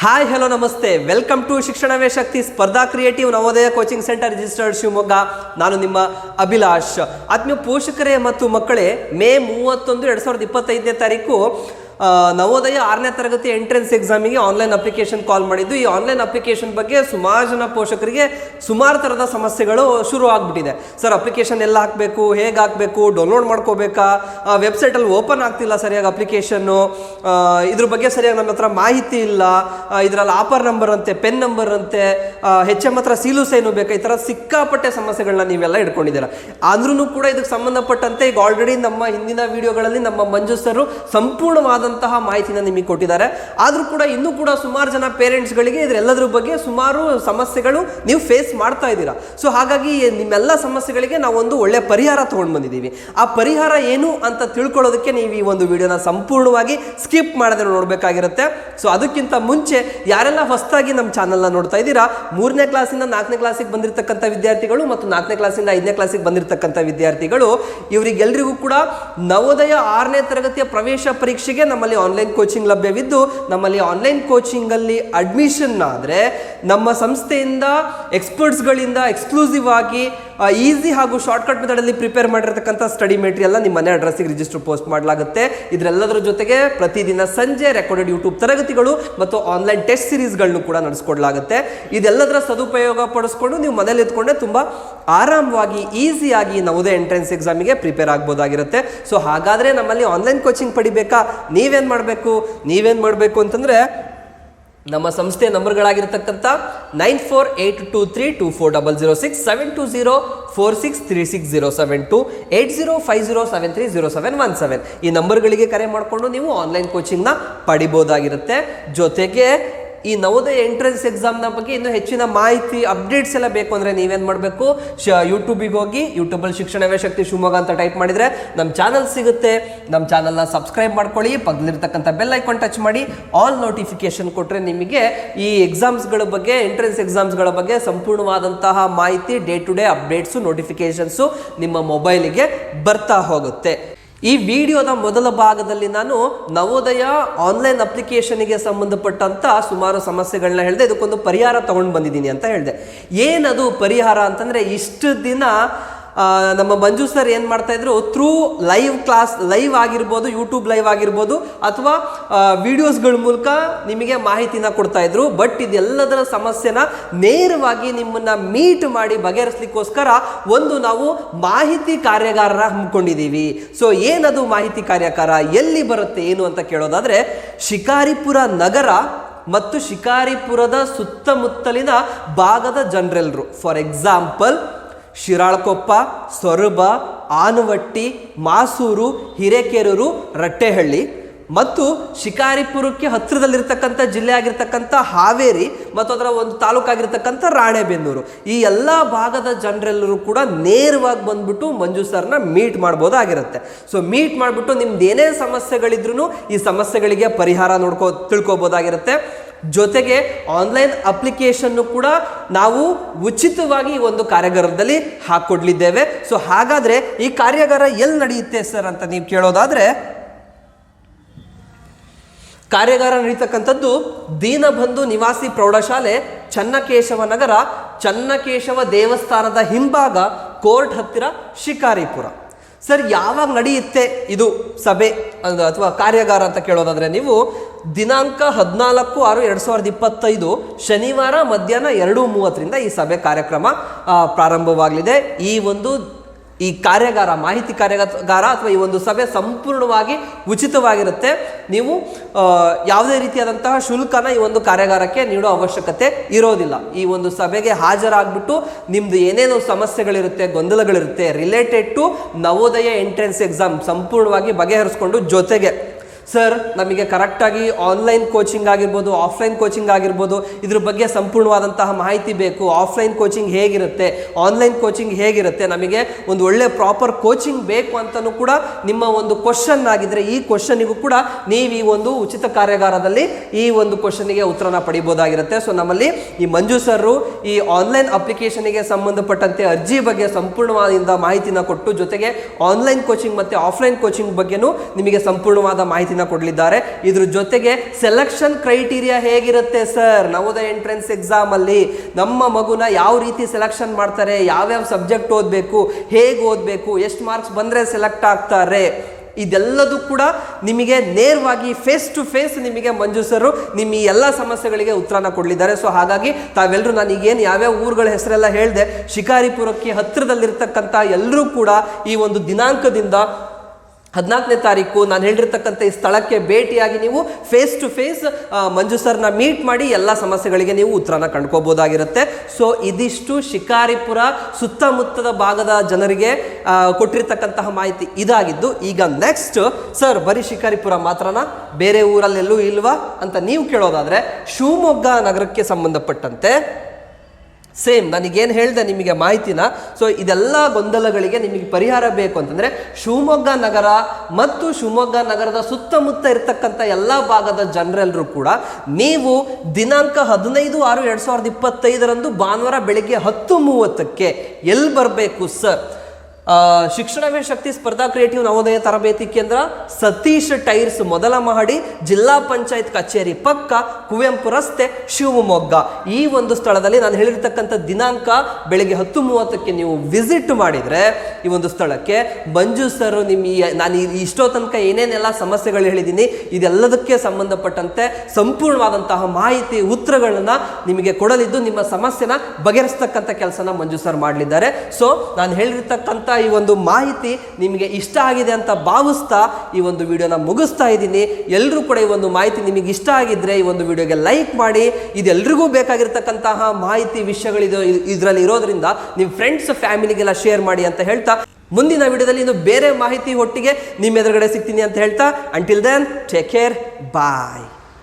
Hi hello ನಮಸ್ತೆ welcome to ಶಿಕ್ಷಣವೇ Shakti Spardha creative Navodaya coaching centre registered Shivamogga ನಾನು ನಿಮ್ಮ ಅಭಿಲಾಷ್. ಆತ್ಮೀಯ ಪೋಷಕರೇ ಮತ್ತು ಮಕ್ಕಳೇ, ಮೇ ಮೂವತ್ತೊಂದು, ಎರಡು ಸಾವಿರದ ಇಪ್ಪತ್ತೈದನೇ ತಾರೀಕು ನವೋದಯ ಆರನೇ ತರಗತಿ ಎಂಟ್ರೆನ್ಸ್ ಎಕ್ಸಾಮಿಗೆ ಆನ್ಲೈನ್ ಅಪ್ಲಿಕೇಶನ್ ಕಾಲ್ ಮಾಡಿದ್ದು. ಈ ಆನ್ಲೈನ್ ಅಪ್ಲಿಕೇಶನ್ ಬಗ್ಗೆ ಸುಮಾರು ಜನ ಪೋಷಕರಿಗೆ ಸುಮಾರು ಥರದ ಸಮಸ್ಯೆಗಳು ಶುರು ಆಗಿಬಿಟ್ಟಿದೆ. ಸರ್ ಅಪ್ಲಿಕೇಶನ್ ಎಲ್ಲ ಹಾಕಬೇಕು, ಹೇಗೆ ಹಾಕಬೇಕು ಡೌನ್ಲೋಡ್ ಮಾಡ್ಕೋಬೇಕಾ? ವೆಬ್ಸೈಟಲ್ಲಿ ಓಪನ್ ಆಗ್ತಿಲ್ಲ ಸರಿಯಾಗಿ ಅಪ್ಲಿಕೇಶನ್ನು ಇದ್ರ ಬಗ್ಗೆ ಸರಿಯಾಗಿ ನಮ್ಮ ಹತ್ರ ಮಾಹಿತಿ ಇಲ್ಲ. ಇದರಲ್ಲಿ ಆಪರ್ ನಂಬರ್ ಅಂತೆ ಪೆನ್ ನಂಬರ್ ಅಂತೆ ಹೆಚ್ ಎಂ ಹತ್ರ ಸೀಲು ಸೈನು ಬೇಕಾ, ಈ ಥರ ಸಿಕ್ಕಾಪಟ್ಟೆ ಸಮಸ್ಯೆಗಳನ್ನ ನೀವೆಲ್ಲ ಇಟ್ಕೊಂಡಿದ್ದೀರ. ಆದ್ರೂ ಕೂಡ ಇದಕ್ಕೆ ಸಂಬಂಧಪಟ್ಟಂತೆ ಈಗ ಆಲ್ರೆಡಿ ನಮ್ಮ ಹಿಂದಿನ ವಿಡಿಯೋಗಳಲ್ಲಿ ನಮ್ಮ ಮಂಜು ಸರ್ ಸಂಪೂರ್ಣವಾದಂತಹ ಮಾಹಿತಿನ ನಿಮಗೆ ಕೊಟ್ಟಿದ್ದಾರೆ. ಆದರೂ ಕೂಡ ಇನ್ನೂ ಕೂಡ ಸುಮಾರು ಜನ ಪೇರೆಂಟ್ಸ್ಗಳಿಗೆ ಇದರೆಲ್ಲದ್ರ ಬಗ್ಗೆ ಸುಮಾರು ಸಮಸ್ಯೆಗಳು ನೀವು ಫೇಸ್ ಮಾಡ್ತಾ ಇದ್ದೀರಾ. ಸೊ ಹಾಗಾಗಿ ನಿಮ್ಮೆಲ್ಲ ಸಮಸ್ಯೆಗಳಿಗೆ ನಾವು ಒಂದು ಒಳ್ಳೆ ಪರಿಹಾರ ತೊಗೊಂಡು ಬಂದಿದ್ದೀವಿ. ಆ ಪರಿಹಾರ ಏನು ಅಂತ ತಿಳ್ಕೊಳ್ಳೋದಕ್ಕೆ ನೀವು ಈ ಒಂದು ವಿಡಿಯೋನ ಸಂಪೂರ್ಣವಾಗಿ ಸ್ಕಿಪ್ ಮಾಡದೆ ನೋಡಬೇಕಾಗಿರುತ್ತೆ. ಸೊ ಅದಕ್ಕಿಂತ ಮುಂಚೆ ಯಾರೆಲ್ಲ ಹೊಸದಾಗಿ ನಮ್ಮ ಚಾನಲ್ನ ನೋಡ್ತಾ ಇದ್ದೀರಾ, ಮೂರನೇ ಕ್ಲಾಸಿಂದ ನಾಲ್ಕನೇ ಕ್ಲಾಸಿಗೆ ಬಂದಿರತಕ್ಕಂಥ ವಿದ್ಯಾರ್ಥಿಗಳು ಮತ್ತು ನಾಲ್ಕನೇ ಕ್ಲಾಸಿಂದ ಐದನೇ ಕ್ಲಾಸಿಗೆ ಬಂದಿರತಕ್ಕಂಥ ವಿದ್ಯಾರ್ಥಿಗಳು ಇವರಿಗೆಲ್ಲರಿಗೂ ಕೂಡ ನವೋದಯ ಆರನೇ ತರಗತಿಯ ಪ್ರವೇಶ ಪರೀಕ್ಷೆಗೆ ನಮ್ಮಲ್ಲಿ ಆನ್ಲೈನ್ ಕೋಚಿಂಗ್ ಲಭ್ಯವಿದ್ದು ನಮ್ಮಲ್ಲಿ ಆನ್ಲೈನ್ ಕೋಚಿಂಗಲ್ಲಿ ಅಡ್ಮಿಷನ್ ಆದರೆ ನಮ್ಮ ಸಂಸ್ಥೆಯಿಂದ ಎಕ್ಸ್ಪರ್ಟ್ಸ್ಗಳಿಂದ ಎಕ್ಸ್ಕ್ಲೂಸಿವ್ ಆಗಿ ಈಸಿ ಹಾಗೂ ಶಾರ್ಟ್ಕಟ್ ಮೆಥಡಲ್ಲಿ ಪ್ರಿಪೇರ್ ಮಾಡಿರ್ತಕ್ಕಂಥ ಸ್ಟಡಿ ಮೆಟೀರಿಯಲ್ ನಿಮ್ಮ ಮನೆ ಅಡ್ರೆಸ್ಸಿಗೆ ರಿಜಿಸ್ಟರ್ ಪೋಸ್ಟ್ ಮಾಡಲಾಗುತ್ತೆ. ಇದರೆಲ್ಲದರ ಜೊತೆಗೆ ಪ್ರತಿದಿನ ಸಂಜೆ ರೆಕಾರ್ಡೆಡ್ ಯೂಟ್ಯೂಬ್ ತರಗತಿಗಳು ಮತ್ತು ಆನ್ಲೈನ್ ಟೆಸ್ಟ್ ಸಿರೀಸ್ಗಳನ್ನು ಕೂಡ ನಡೆಸ್ಕೊಡ್ಲಾಗುತ್ತೆ. ಇದೆಲ್ಲದರ ಸದುಪಯೋಗ ಪಡಿಸ್ಕೊಂಡು ನೀವು ಮನೇಲಿ ಇದ್ಕೊಂಡೆ ತುಂಬ ಆರಾಮವಾಗಿ ಈಸಿಯಾಗಿ ನವೋದಯ ಎಂಟ್ರೆನ್ಸ್ ಎಕ್ಸಾಮಿಗೆ ಪ್ರಿಪೇರ್ ಆಗ್ಬೋದಾಗಿರುತ್ತೆ. ಸೊ ಹಾಗಾದರೆ ನಮ್ಮಲ್ಲಿ ಆನ್ಲೈನ್ ಕೋಚಿಂಗ್ ಪಡಿಬೇಕಾ? ನೀವೇನು ಮಾಡಬೇಕು? ನೀವೇನು ಮಾಡಬೇಕು ಅಂತಂದರೆ ನಮ್ಮ ಸಂಸ್ಥೆಯ ನಂಬರ್ಗಳಾಗಿರ್ತಕ್ಕಂಥ nine four eight two three two four double zero six seven two zero four six three six zero seven two eight zero five zero seven three zero seven one seven ಈ ನಂಬರ್ಗಳಿಗೆ ಕರೆ ಮಾಡಿಕೊಂಡು ನೀವು ಆನ್ಲೈನ್ ಕೋಚಿಂಗ್ನ ಪಡಿಬೋದಾಗಿರುತ್ತೆ. ಜೊತೆಗೆ ಈ Navodaya entrance ಎಕ್ಸಾಮ್ನ ಬಗ್ಗೆ ಇನ್ನೂ ಹೆಚ್ಚಿನ ಮಾಹಿತಿ ಅಪ್ಡೇಟ್ಸ್ ಎಲ್ಲ ಬೇಕು ಅಂದರೆ ನೀವೇನು ಮಾಡಬೇಕು? ಶ ಯೂಟ್ಯೂಬಿಗೆ ಹೋಗಿ ಯೂಟ್ಯೂಬಲ್ಲಿ ಶಿಕ್ಷಣವೇ ಶಕ್ತಿ ಶಿವಮೊಗ್ಗ ಅಂತ ಟೈಪ್ ಮಾಡಿದರೆ ನಮ್ಮ ಚಾನಲ್ ಸಿಗುತ್ತೆ. ನಮ್ಮ ಚಾನಲ್ನ ಸಬ್ಸ್ಕ್ರೈಬ್ ಮಾಡ್ಕೊಳ್ಳಿ, ಪಕ್ಕದಲ್ಲಿರ್ತಕ್ಕಂಥ ಬೆಲ್ ಐಕಾನ್ ಟಚ್ ಮಾಡಿ ಆಲ್ ನೋಟಿಫಿಕೇಶನ್ ಕೊಟ್ಟರೆ ನಿಮಗೆ ಈ ಎಕ್ಸಾಮ್ಸ್ಗಳ ಬಗ್ಗೆ ಎಂಟ್ರೆನ್ಸ್ ಎಕ್ಸಾಮ್ಸ್ಗಳ ಬಗ್ಗೆ ಸಂಪೂರ್ಣವಾದಂತಹ ಮಾಹಿತಿ day to day updates notifications ನಿಮ್ಮ ಮೊಬೈಲಿಗೆ ಬರ್ತಾ ಹೋಗುತ್ತೆ. ಈ ವಿಡಿಯೋದ ಮೊದಲ ಭಾಗದಲ್ಲಿ ನಾನು ನವೋದಯ ಆನ್ಲೈನ್ ಅಪ್ಲಿಕೇಶನ್ಗೆ ಸಂಬಂಧಪಟ್ಟಂಥ ಸುಮಾರು ಸಮಸ್ಯೆಗಳನ್ನ ಹೇಳಿದೆ. ಇದಕ್ಕೊಂದು ಪರಿಹಾರ ತಗೊಂಡು ಬಂದಿದ್ದೀನಿ ಅಂತ ಹೇಳಿದೆ. ಏನದು ಪರಿಹಾರ ಅಂತಂದ್ರೆ ಇಷ್ಟು ದಿನ ನಮ್ಮ ಮಂಜು ಸರ್ ಏನು ಮಾಡ್ತಾಯಿದ್ರು ಥ್ರೂ ಲೈವ್ ಕ್ಲಾಸ್ ಲೈವ್ ಆಗಿರ್ಬೋದು ಯೂಟ್ಯೂಬ್ ಲೈವ್ ಆಗಿರ್ಬೋದು, ಅಥವಾ ವಿಡಿಯೋಸ್ಗಳ ಮೂಲಕ ನಿಮಗೆ ಮಾಹಿತಿನ ಕೊಡ್ತಾ ಇದ್ರು. ಬಟ್ ಇದೆಲ್ಲದರ ಸಮಸ್ಯೆನ ನೇರವಾಗಿ ನಿಮ್ಮನ್ನು ಮೀಟ್ ಮಾಡಿ ಬಗೆಹರಿಸ್ಲಿಕ್ಕೋಸ್ಕರ ಒಂದು ನಾವು ಮಾಹಿತಿ ಕಾರ್ಯಾಗಾರನ ಹಮ್ಮಿಕೊಂಡಿದ್ದೀವಿ. ಸೊ ಏನದು ಮಾಹಿತಿ ಕಾರ್ಯಾಗಾರ? ಎಲ್ಲಿ ಬರುತ್ತೆ, ಏನು ಅಂತ ಕೇಳೋದಾದರೆ, ಶಿಕಾರಿಪುರ ನಗರ ಮತ್ತು ಶಿಕಾರಿಪುರದ ಸುತ್ತಮುತ್ತಲಿನ ಭಾಗದ ಜನರೆಲ್ಲರು ಫಾರ್ ಎಕ್ಸಾಂಪಲ್ ಶಿರಾಳಕೊಪ್ಪ, ಸೊರಬ, ಆನವಟ್ಟಿ, ಮಾಸೂರು, ಹಿರೇಕೆರೂರು, ರಟ್ಟೆಹಳ್ಳಿ ಮತ್ತು ಶಿಕಾರಿಪುರಕ್ಕೆ ಹತ್ತಿರದಲ್ಲಿರ್ತಕ್ಕಂಥ ಜಿಲ್ಲೆ ಆಗಿರ್ತಕ್ಕಂಥ ಹಾವೇರಿ ಮತ್ತು ಅದರ ಒಂದು ತಾಲೂಕಾಗಿರ್ತಕ್ಕಂಥ ರಾಣೆಬೆನ್ನೂರು. ಈ ಎಲ್ಲ ಭಾಗದ ಜನರೆಲ್ಲರೂ ಕೂಡ ನೇರವಾಗಿ ಬಂದ್ಬಿಟ್ಟು ಮಂಜು ಸರ್ನ ಮೀಟ್ ಮಾಡ್ಬೋದಾಗಿರುತ್ತೆ. ಸೊ ಮೀಟ್ ಮಾಡಿಬಿಟ್ಟು ನಿಮ್ದು ಏನೇ ಸಮಸ್ಯೆಗಳಿದ್ರೂ ಈ ಸಮಸ್ಯೆಗಳಿಗೆ ಪರಿಹಾರ ನೋಡ್ಕೋ ತಿಳ್ಕೊಬೋದಾಗಿರುತ್ತೆ. ಜೊತೆಗೆ ಆನ್ಲೈನ್ ಅಪ್ಲಿಕೇಶನ್ನು ಕೂಡ ನಾವು ಉಚಿತವಾಗಿ ಒಂದು ಕಾರ್ಯಾಗಾರದಲ್ಲಿ ಹಾಕ್ಕೊಡ್ಲಿದ್ದೇವೆ ಸೊ ಹಾಗಾದರೆ ಈ ಕಾರ್ಯಾಗಾರ ಎಲ್ಲಿ ನಡೆಯುತ್ತೆ ಸರ್ ಅಂತ ನೀವು ಕೇಳೋದಾದರೆ, ಕಾರ್ಯಾಗಾರ ನಡೀತಕ್ಕಂಥದ್ದು ದೀನಬಂಧು ನಿವಾಸಿ ಪ್ರೌಢಶಾಲೆ ಚನ್ನಕೇಶವ ನಗರ, ಚನ್ನಕೇಶವ ದೇವಸ್ಥಾನದ ಹಿಂಭಾಗ ಕೋರ್ಟ್ ಹತ್ತಿರ ಶಿಕಾರಿಪುರ. ಸರ್, ಯಾವಾಗ ನಡೆಯುತ್ತೆ ಇದು ಸಭೆ? ಅಥವಾ ಕಾರ್ಯಾಗಾರ ಅಂತ ಕೇಳೋದಾದ್ರೆ ನೀವು ದಿನಾಂಕ ಹದಿನಾಲ್ಕು ಆರು ಎರಡು ಸಾವಿರದ ಇಪ್ಪತ್ತೈದು ಶನಿವಾರ ಮಧ್ಯಾಹ್ನ ಎರಡು ಮೂವತ್ತರಿಂದ ಈ ಸಭೆ ಕಾರ್ಯಕ್ರಮ ಪ್ರಾರಂಭವಾಗಲಿದೆ. ಈ ಒಂದು ಈ ಕಾರ್ಯಾಗಾರ, ಮಾಹಿತಿ ಕಾರ್ಯಾಗಾರ ಅಥವಾ ಈ ಒಂದು ಸಭೆ ಸಂಪೂರ್ಣವಾಗಿ ಉಚಿತವಾಗಿರುತ್ತೆ. ನೀವು ಯಾವುದೇ ರೀತಿಯಾದಂತಹ ಶುಲ್ಕನ ಈ ಒಂದು ಕಾರ್ಯಾಗಾರಕ್ಕೆ ನೀಡೋ ಅವಶ್ಯಕತೆ ಇರೋದಿಲ್ಲ. ಈ ಒಂದು ಸಭೆಗೆ ಹಾಜರಾಗ್ಬಿಟ್ಟು ನಿಮ್ದು ಏನೇನು ಸಮಸ್ಯೆಗಳಿರುತ್ತೆ, ಗೊಂದಲಗಳಿರುತ್ತೆ related to Navodaya entrance exam ಸಂಪೂರ್ಣವಾಗಿ ಬಗೆಹರಿಸ್ಕೊಂಡು ಜೊತೆಗೆ ಸರ್ ನಮಗೆ ಕರೆಕ್ಟಾಗಿ ಆನ್ಲೈನ್ ಕೋಚಿಂಗ್ ಆಗಿರ್ಬೋದು ಆಫ್ಲೈನ್ ಕೋಚಿಂಗ್ ಆಗಿರ್ಬೋದು, ಇದ್ರ ಬಗ್ಗೆ ಸಂಪೂರ್ಣವಾದಂತಹ ಮಾಹಿತಿ ಬೇಕು. ಆಫ್ಲೈನ್ ಕೋಚಿಂಗ್ ಹೇಗಿರುತ್ತೆ? ಆನ್ಲೈನ್ ಕೋಚಿಂಗ್ ಹೇಗಿರುತ್ತೆ? ನಮಗೆ ಒಂದು ಒಳ್ಳೆ ಪ್ರಾಪರ್ ಕೋಚಿಂಗ್ ಬೇಕು ಅಂತಲೂ ಕೂಡ ನಿಮ್ಮ ಒಂದು ಕ್ವಶನ್ ಆಗಿದ್ರೆ ಈ ಕ್ವಶನಿಗೂ ಕೂಡ ನೀವು ಈ ಒಂದು ಉಚಿತ ಕಾರ್ಯಾಗಾರದಲ್ಲಿ ಈ ಒಂದು ಕ್ವಶನಿಗೆ ಉತ್ತರನ ಪಡಿಬೋದಾಗಿರುತ್ತೆ. ಸೊ ನಮ್ಮಲ್ಲಿ ಈ ಮಂಜು ಸರ್ರು ಈ ಆನ್ಲೈನ್ ಅಪ್ಲಿಕೇಶನಿಗೆ ಸಂಬಂಧಪಟ್ಟಂತೆ ಅರ್ಜಿ ಬಗ್ಗೆ ಸಂಪೂರ್ಣವಾದ ಮಾಹಿತಿನ ಕೊಟ್ಟು ಜೊತೆಗೆ ಆನ್ಲೈನ್ ಕೋಚಿಂಗ್ ಮತ್ತು ಆಫ್ಲೈನ್ ಕೋಚಿಂಗ್ ಬಗ್ಗೆನೂ ನಿಮಗೆ ಸಂಪೂರ್ಣವಾದ ಮಾಹಿತಿನ ಮಾಹಿತಿನ ಕೊಡಲಿದ್ದಾರೆ. ಇದ್ರ ಜೊತೆಗೆ ಸೆಲೆಕ್ಷನ್ ಕ್ರೈಟೀರಿಯಾ ಹೇಗಿರುತ್ತೆ ಸರ್ ನವೋದಯ ಎಂಟ್ರೆನ್ಸ್ ಎಕ್ಸಾಮ್ ಅಲ್ಲಿ ನಮ್ಮ ಮಗುನ ಯಾವ ರೀತಿ ಸೆಲೆಕ್ಷನ್ ಮಾಡ್ತಾರೆ, ಯಾವ್ಯಾವ ಸಬ್ಜೆಕ್ಟ್ ಓದಬೇಕು, ಹೇಗೆ ಓದಬೇಕು, ಎಷ್ಟು ಮಾರ್ಕ್ಸ್ ಬಂದರೆ ಸೆಲೆಕ್ಟ್ ಆಗ್ತಾರೆ. ಇದೆಲ್ಲದೂ ಕೂಡ ನಿಮಗೆ ನೇರವಾಗಿ ಫೇಸ್ ಟು ಫೇಸ್ ನಿಮಗೆ ಮಂಜುಸರು ನಿಮ್ಮ ಈ ಎಲ್ಲ ಸಮಸ್ಯೆಗಳಿಗೆ ಉತ್ತರನ ಕೊಡಲಿದ್ದಾರೆ. ಸೊ ಹಾಗಾಗಿ ತಾವೆಲ್ಲರೂ ನಾನು ಈಗೇನು ಯಾವ್ಯಾವ ಊರುಗಳ ಹೆಸರೆಲ್ಲ ಹೇಳಿದೆ, ಶಿಕಾರಿಪುರಕ್ಕೆ ಹತ್ತಿರದಲ್ಲಿರ್ತಕ್ಕಂಥ ಎಲ್ಲರೂ ಕೂಡ ಈ ಒಂದು ದಿನಾಂಕದಿಂದ ಹದಿನಾಲ್ಕನೇ ತಾರೀಕು ನಾನು ಹೇಳಿರ್ತಕ್ಕಂಥ ಈ ಸ್ಥಳಕ್ಕೆ ಭೇಟಿಯಾಗಿ ನೀವು ಫೇಸ್ ಟು ಫೇಸ್ ಮಂಜು ಸರ್ನ ಮೀಟ್ ಮಾಡಿ ಎಲ್ಲ ಸಮಸ್ಯೆಗಳಿಗೆ ನೀವು ಉತ್ತರನ ಕಂಡ್ಕೋಬೋದಾಗಿರುತ್ತೆ ಸೊ ಇದಿಷ್ಟು ಶಿಕಾರಿಪುರ ಸುತ್ತಮುತ್ತದ ಭಾಗದ ಜನರಿಗೆ ಕೊಟ್ಟಿರ್ತಕ್ಕಂತಹ ಮಾಹಿತಿ ಇದಾಗಿದ್ದು, ಈಗ ನೆಕ್ಸ್ಟ್ ಸರ್ ಬರೀ ಶಿಕಾರಿಪುರ ಮಾತ್ರನಾ? ಬೇರೆ ಊರಲ್ಲೆಲ್ಲೂ ಇಲ್ವಾ? ಅಂತ ನೀವು ಕೇಳೋದಾದರೆ, ಶಿವಮೊಗ್ಗ ನಗರಕ್ಕೆ ಸಂಬಂಧಪಟ್ಟಂತೆ ಸೇಮ್ ನನಗೇನು ಹೇಳಿದೆ ನಿಮಗೆ ಮಾಹಿತಿನ ಸೊ ಇದೆಲ್ಲ ಗೊಂದಲಗಳಿಗೆ ನಿಮಗೆ ಪರಿಹಾರ ಬೇಕು ಅಂತಂದರೆ, ಶಿವಮೊಗ್ಗ ನಗರ ಮತ್ತು ಶಿವಮೊಗ್ಗ ನಗರದ ಸುತ್ತಮುತ್ತ ಇರತಕ್ಕಂಥ ಎಲ್ಲ ಭಾಗದ ಜನರೆಲ್ಲರೂ ಕೂಡ ನೀವು ದಿನಾಂಕ ಹದಿನೈದು ಆರು ಎರಡು ಸಾವಿರದ ಇಪ್ಪತ್ತೈದರಂದು ಭಾನುವಾರ ಬೆಳಗ್ಗೆ ಹತ್ತು ಮೂವತ್ತಕ್ಕೆ ಎಲ್ಲಿ ಬರಬೇಕು ಸರ್ ಶಿಕ್ಷಣವೇ ಶಕ್ತಿ ಸ್ಪರ್ಧಾ ಕ್ರಿಯೇಟಿವ್ ನವೋದಯ ತರಬೇತಿ ಕೇಂದ್ರ ಸತೀಶ್ ಟೈರ್ಸ್ ಮೊದಲ ಮಹಡಿ, ಜಿಲ್ಲಾ ಪಂಚಾಯತ್ ಕಚೇರಿ ಪಕ್ಕ, ಕುವೆಂಪು ರಸ್ತೆ, ಶಿವಮೊಗ್ಗ. ಈ ಒಂದು ಸ್ಥಳದಲ್ಲಿ ನಾನು ಹೇಳಿರ್ತಕ್ಕಂಥ ದಿನಾಂಕ ಬೆಳಿಗ್ಗೆ ಹತ್ತು ಮೂವತ್ತಕ್ಕೆ ನೀವು ವಿಸಿಟ್ ಮಾಡಿದರೆ ಈ ಒಂದು ಸ್ಥಳಕ್ಕೆ ಮಂಜು ಸರ್ ನಿಮ್ಮ ಈ- ನಾನು ಇಷ್ಟೋ ತನಕ ಏನೇನೆಲ್ಲ ಸಮಸ್ಯೆಗಳು ಹೇಳಿದ್ದೀನಿ, ಇದೆಲ್ಲದಕ್ಕೆ ಸಂಬಂಧಪಟ್ಟಂತೆ ಸಂಪೂರ್ಣವಾದಂತಹ ಮಾಹಿತಿ, ಉತ್ತರಗಳನ್ನು ನಿಮಗೆ ಕೊಡಲಿದ್ದು ನಿಮ್ಮ ಸಮಸ್ಯೆನ ಬಗೆಹರಿಸ್ತಕ್ಕಂಥ ಕೆಲಸನ ಮಂಜು ಸರ್ ಮಾಡಲಿದ್ದಾರೆ. ಸೊ ನಾನು ಹೇಳಿರ್ತಕ್ಕಂಥ ಈ ಒಂದು ಮಾಹಿತಿ ನಿಮಗೆ ಇಷ್ಟ ಆಗಿದೆ ಅಂತ ಭಾವಿಸ್ತಾ ಈ ಒಂದು ವಿಡಿಯೋನ ಮುಗಿಸ್ತಾ ಇದ್ದೀನಿ. ಎಲ್ಲರೂ ಕೂಡ ಈ ಒಂದು ಮಾಹಿತಿ ನಿಮಗೆ ಇಷ್ಟ ಆಗಿದ್ರೆ ಈ ಒಂದು ವಿಡಿಯೋಗೆ ಲೈಕ್ ಮಾಡಿ. ಇದೆಲ್ಲರಿಗೂ ಬೇಕಾಗಿರ್ತಕ್ಕಂತಹ ಮಾಹಿತಿ ವಿಷಯಗಳಿದು ಇದರಲ್ಲಿ ಇರೋದ್ರಿಂದ ನಿಮ್ಮ ಫ್ರೆಂಡ್ಸ್, ಫ್ಯಾಮಿಲಿಗೆಲ್ಲ ಶೇರ್ ಮಾಡಿ ಅಂತ ಹೇಳ್ತಾ, ಮುಂದಿನ ವಿಡಿಯೋದಲ್ಲಿ ಇನ್ನು ಬೇರೆ ಮಾಹಿತಿ ಒಟ್ಟಿಗೆ ನಿಮ್ಮ ಎದುರುಗಡೆ ಸಿಗ್ತೀನಿ ಅಂತ ಹೇಳ್ತಾ until then take care bye